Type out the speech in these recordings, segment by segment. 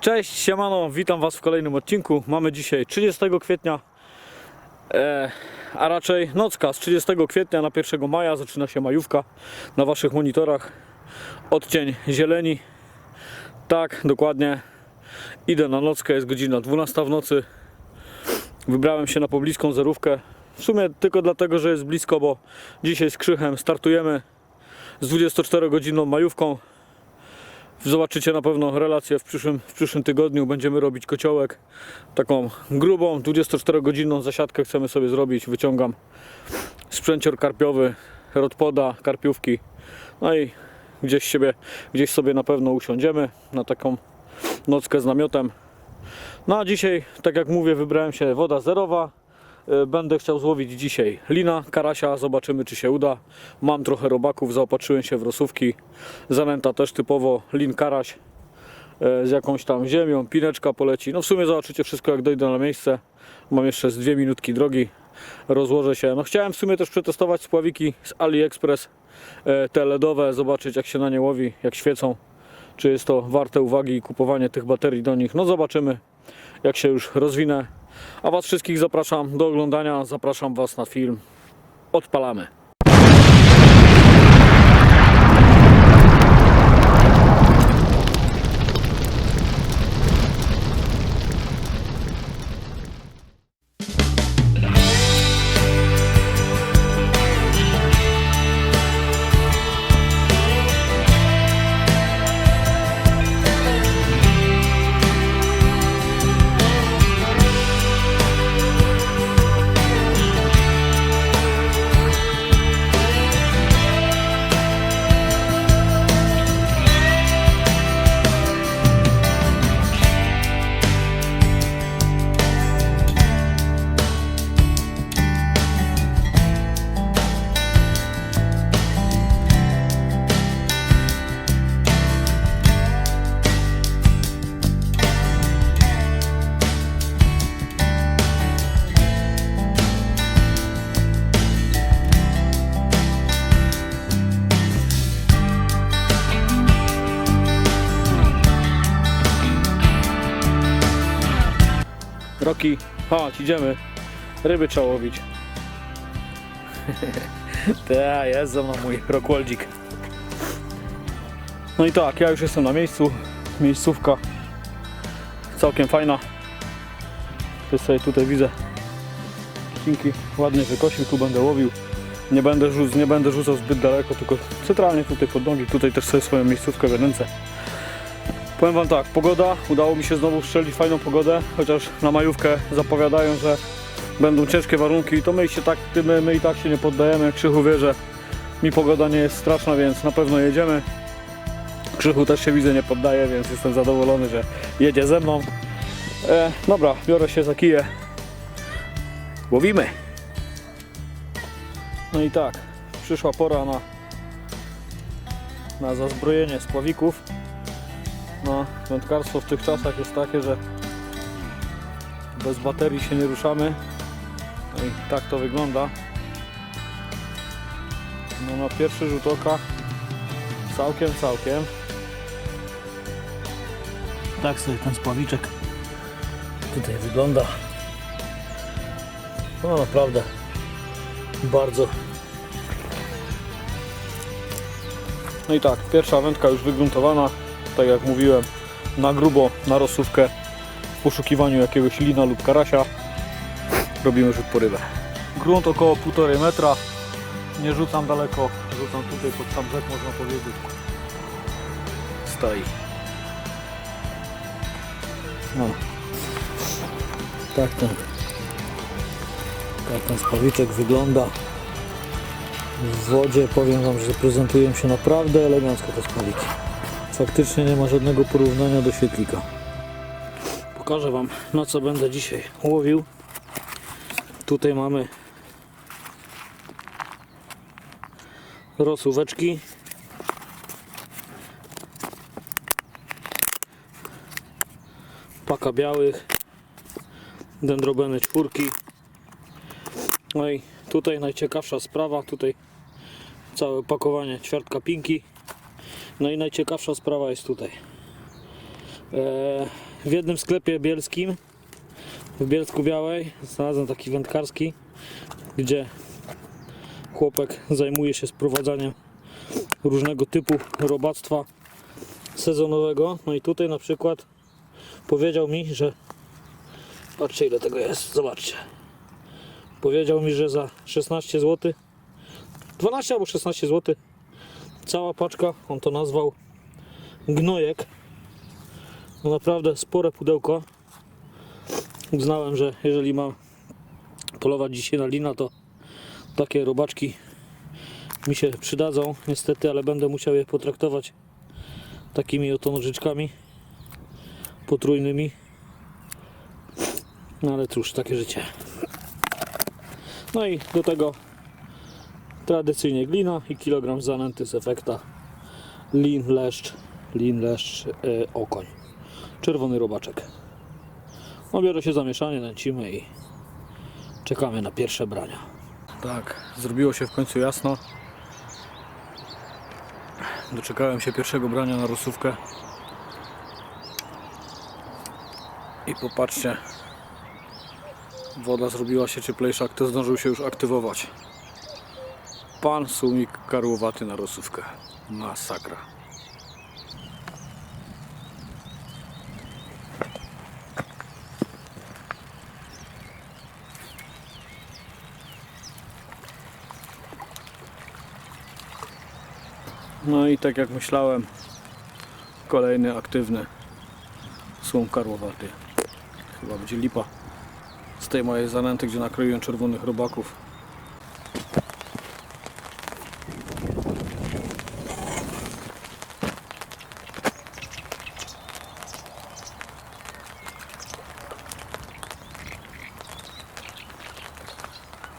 Cześć, siemano, witam Was w kolejnym odcinku. Mamy dzisiaj 30 kwietnia, e, a raczej nocka z 30 kwietnia na 1 maja. Zaczyna się majówka na Waszych monitorach. Odcień zieleni. Tak, dokładnie. Idę na nockę, jest godzina 12 w nocy. Wybrałem się na pobliską zerówkę. W sumie tylko dlatego, że jest blisko, bo dzisiaj z Krzychem startujemy z 24-godzinną majówką. Zobaczycie na pewno relację w przyszłym, w przyszłym tygodniu. Będziemy robić kociołek. Taką grubą, 24-godzinną zasiadkę chcemy sobie zrobić. Wyciągam sprzęcior karpiowy, rodpoda, karpiówki. No i gdzieś, siebie, gdzieś sobie na pewno usiądziemy na taką nockę z namiotem. No a dzisiaj, tak jak mówię, wybrałem się woda zerowa. Y, Będę chciał złowić dzisiaj lina, karasia, zobaczymy czy się uda. Mam trochę robaków, zaopatrzyłem się w rosówki. Zanęta też typowo lin, karaś e, z jakąś tam ziemią, pineczka poleci. No w sumie zobaczycie wszystko jak dojdę na miejsce. Mam jeszcze z dwie minutki drogi, rozłożę się. No chciałem w sumie też przetestować spławiki z AliExpress, e, te LEDowe, zobaczyć jak się na nie łowi, jak świecą. Czy jest to warte uwagi i kupowanie tych baterii do nich. No zobaczymy jak się już rozwinę. A Was wszystkich zapraszam do oglądania, zapraszam Was na film. Odpalamy. Roki, chodź, idziemy. Ryby trzeba łowić. Ta, jest za mną mój Rockwoldzik. No i tak, ja już jestem na miejscu. Miejscówka całkiem fajna. To sobie tutaj widzę Cinki ładnie wykosił, tu będę łowił. Nie będę, rzuc, nie będę rzucał zbyt daleko, tylko centralnie tutaj pod nogi. Tutaj też sobie swoją miejscówkę w ręce. Powiem Wam tak, pogoda, udało mi się znowu strzelić fajną pogodę, chociaż na majówkę zapowiadają, że będą ciężkie warunki i to my, się tak, my, my i tak się nie poddajemy, Krzychu wie, że mi pogoda nie jest straszna, więc na pewno jedziemy. Krzychu też się widzę nie poddaje, więc jestem zadowolony, że jedzie ze mną. E, dobra, biorę się za kiję. Łowimy! No i tak, przyszła pora na, na zazbrojenie spławików. No, wędkarstwo w tych czasach jest takie, że bez baterii się nie ruszamy. No i tak to wygląda. No na pierwszy rzut oka całkiem, całkiem. Tak sobie ten spławiczek tutaj wygląda. No naprawdę bardzo. No i tak, pierwsza wędka już wygruntowana tak jak mówiłem, na grubo, na rozsówkę w poszukiwaniu jakiegoś lina lub karasia robimy rzut po rybę. Grunt około 1,5 metra, nie rzucam daleko, rzucam tutaj pod sam brzeg można powiedzieć. Stoi. No. Tak ten, tak ten spawiczek wygląda. W wodzie powiem Wam, że prezentują się naprawdę elegancko te spawiki faktycznie nie ma żadnego porównania do świetlika. Pokażę Wam na co będę dzisiaj łowił. Tutaj mamy rosóweczki. Paka białych, dendrobeny czwórki. No i tutaj najciekawsza sprawa, tutaj całe pakowanie ćwiartka pinki. No i najciekawsza sprawa jest tutaj. w jednym sklepie bielskim w Bielsku Białej znalazłem taki wędkarski, gdzie chłopak zajmuje się sprowadzaniem różnego typu robactwa sezonowego. No i tutaj na przykład powiedział mi, że patrzcie ile tego jest, zobaczcie. Powiedział mi, że za 16 zł 12 albo 16 zł cała paczka, on to nazwał gnojek. No naprawdę spore pudełko. Uznałem, że jeżeli mam polować dzisiaj na lina, to takie robaczki mi się przydadzą niestety, ale będę musiał je potraktować takimi oto nożyczkami potrójnymi. No ale cóż, takie życie. No i do tego tradycyjnie glina i kilogram zanęty z efekta lin, leszcz, lin, leszcz, yy, okoń. Czerwony robaczek. Biorę się za mieszanie, nęcimy i czekamy na pierwsze brania. Tak, zrobiło się w końcu jasno. Doczekałem się pierwszego brania na rosówkę. I popatrzcie, woda zrobiła się cieplejsza, kto zdążył się już aktywować. Pan sumik karłowaty na rosówkę. Masakra. No i tak jak myślałem, kolejny aktywny słom karłowaty. Chyba będzie lipa z tej mojej zanęty, gdzie nakroiłem czerwonych robaków.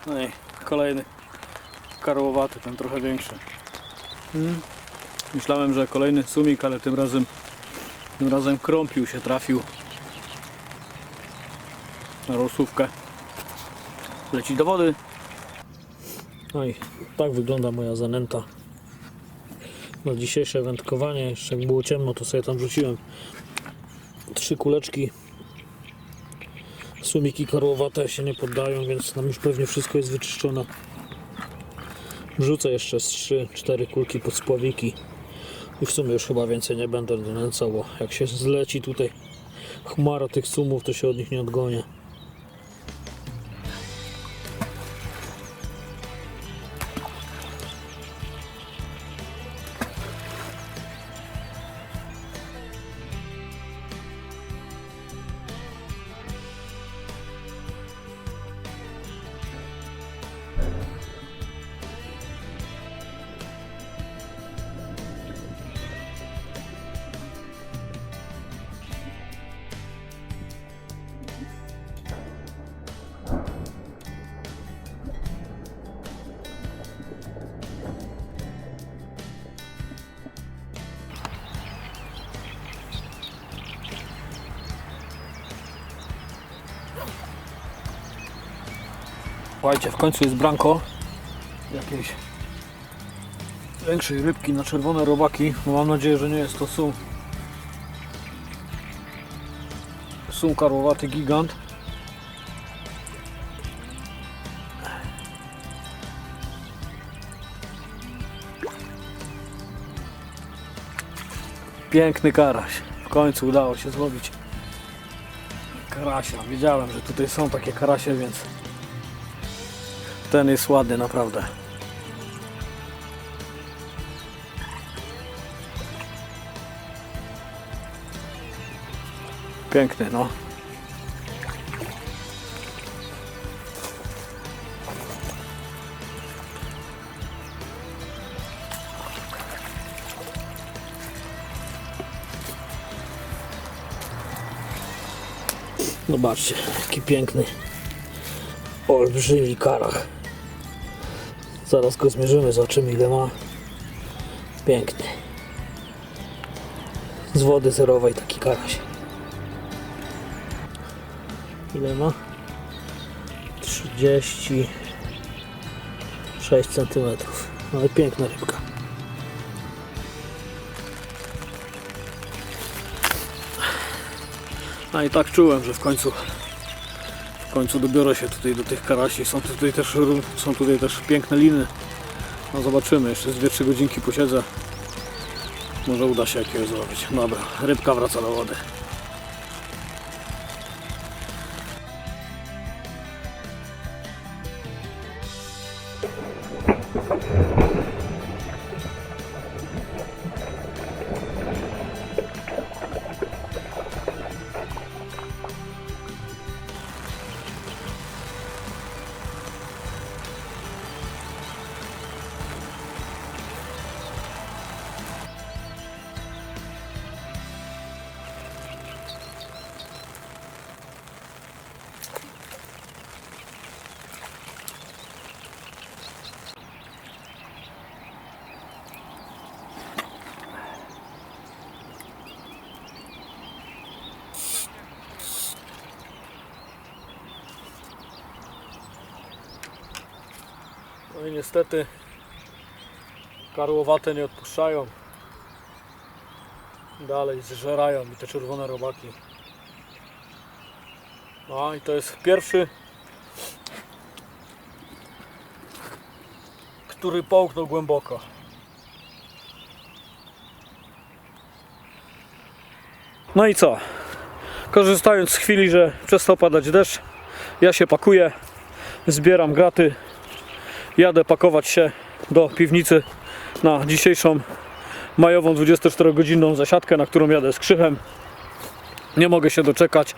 No i kolejny karłowaty, ten trochę większy. Myślałem, że kolejny sumik, ale tym razem tym razem krąpił się trafił na rosówkę. Leci do wody. No i tak wygląda moja zanęta. Na dzisiejsze wędkowanie, jeszcze jak było ciemno, to sobie tam wrzuciłem trzy kuleczki. Sumiki karłowate się nie poddają, więc nam już pewnie wszystko jest wyczyszczone. Wrzucę jeszcze z 3-4 kulki pod spławiki i w sumie już chyba więcej nie będę nęcał, bo jak się zleci tutaj chmara tych sumów, to się od nich nie odgonię. Słuchajcie, w końcu jest branko jakiejś większej rybki na czerwone robaki. Mam nadzieję, że nie jest to sum. Sum karłowaty gigant. Piękny karaś. W końcu udało się złowić karasia. Wiedziałem, że tutaj są takie karasie, więc ten jest ładny naprawdę. Piękny, no. Zobaczcie, jaki piękny, olbrzymi karach. Zaraz go zmierzymy, zobaczymy ile ma. Piękny. Z wody zerowej taki karaś. Ile ma? 36 cm. Ale piękna rybka. No i tak czułem, że w końcu w końcu dobiorę się tutaj do tych karasi. Są tutaj też, są tutaj też piękne liny. No zobaczymy, jeszcze z 2-3 godzinki posiedzę. Może uda się jakiegoś zrobić. Dobra, rybka wraca do wody. No i niestety karłowate nie odpuszczają. Dalej zżerają mi te czerwone robaki. No i to jest pierwszy, który połknął głęboko. No i co? Korzystając z chwili, że przestał padać deszcz, ja się pakuję, zbieram graty, jadę pakować się do piwnicy na dzisiejszą majową 24-godzinną zasiadkę, na którą jadę z krzychem. Nie mogę się doczekać.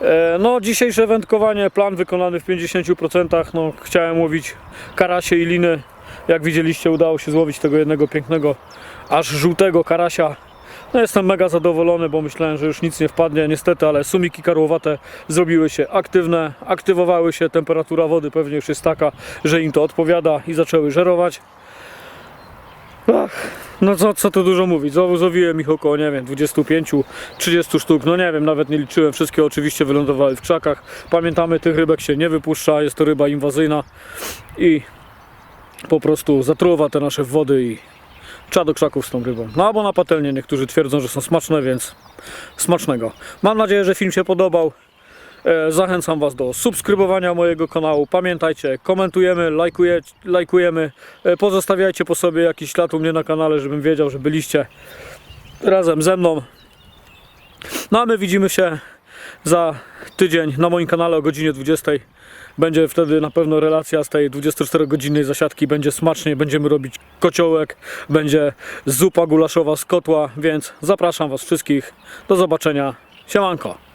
E, No, dzisiejsze wędkowanie, plan wykonany w 50%. No, chciałem łowić karasie i liny. Jak widzieliście, udało się złowić tego jednego pięknego, aż żółtego karasia. No, jestem mega zadowolony, bo myślałem, że już nic nie wpadnie. Niestety, ale sumiki karłowate zrobiły się aktywne, aktywowały się, temperatura wody pewnie już jest taka, że im to odpowiada i zaczęły żerować. Ach, no co, co tu dużo mówić, złowiłem ich około, nie wiem, 25-30 sztuk, no nie wiem, nawet nie liczyłem, wszystkie oczywiście wylądowały w krzakach. Pamiętamy, tych rybek się nie wypuszcza, jest to ryba inwazyjna i po prostu zatruwa te nasze wody i trzeba do krzaków z tą rybą. No albo na patelnię, niektórzy twierdzą, że są smaczne, więc smacznego. Mam nadzieję, że film się podobał. E, Zachęcam Was do subskrybowania mojego kanału. Pamiętajcie, komentujemy, lajkuje, lajkujemy. E, Pozostawiajcie po sobie jakiś ślad u mnie na kanale, żebym wiedział, że byliście razem ze mną. No a my widzimy się za tydzień na moim kanale o godzinie 20. Będzie wtedy na pewno relacja z tej 24-godzinnej zasiadki. Będzie smacznie, będziemy robić kociołek, będzie zupa gulaszowa z kotła, więc zapraszam Was wszystkich. Do zobaczenia. Siemanko.